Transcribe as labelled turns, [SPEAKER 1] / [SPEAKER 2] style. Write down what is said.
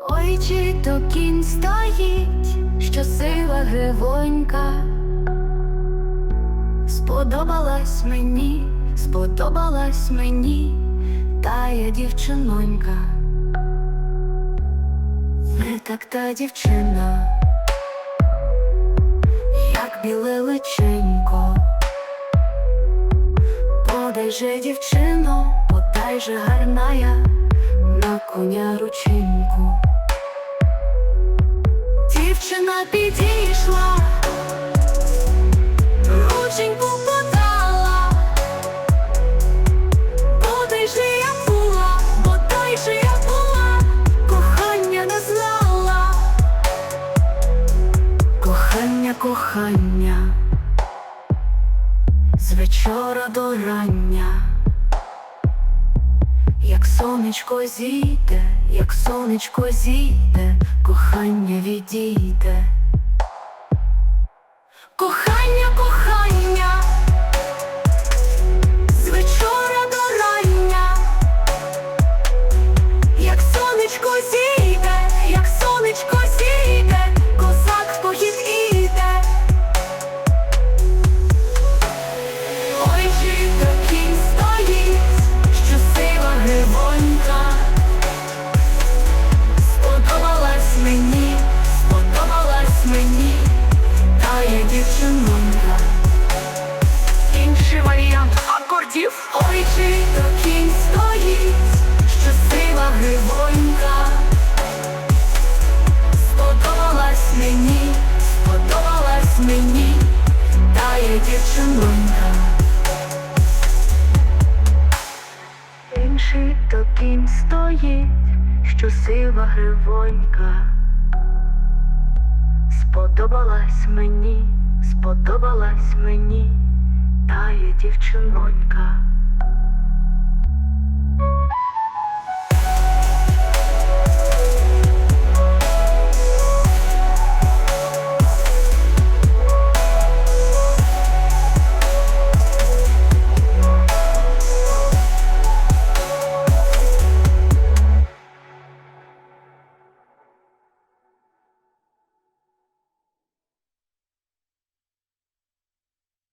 [SPEAKER 1] Ой, чи то кінь стоїть, що сива гривонька. Сподобалась мені, сподобалась мені, тая дівчинонька. Не так та дівчина, як біле личенько. Подай же дівчино, подай же гарная на коня рученьку. Дівчина підійшла, рученьку подала, подай же я була, подай же я була, кохання не знала, кохання, кохання, з вечора до рання. Сонечко зійде, як сонечко зійде, кохання відійде. Кохання, кохання, акордів Ой, чи то кінь стоїть, що сива гривонька? Сподобалась мені, сподобалась мені, тая дівчинонька. Інший то кінь стоїть, що сива гривонька. Сподобалась мені, сподобалась мені, тає дівчинонька.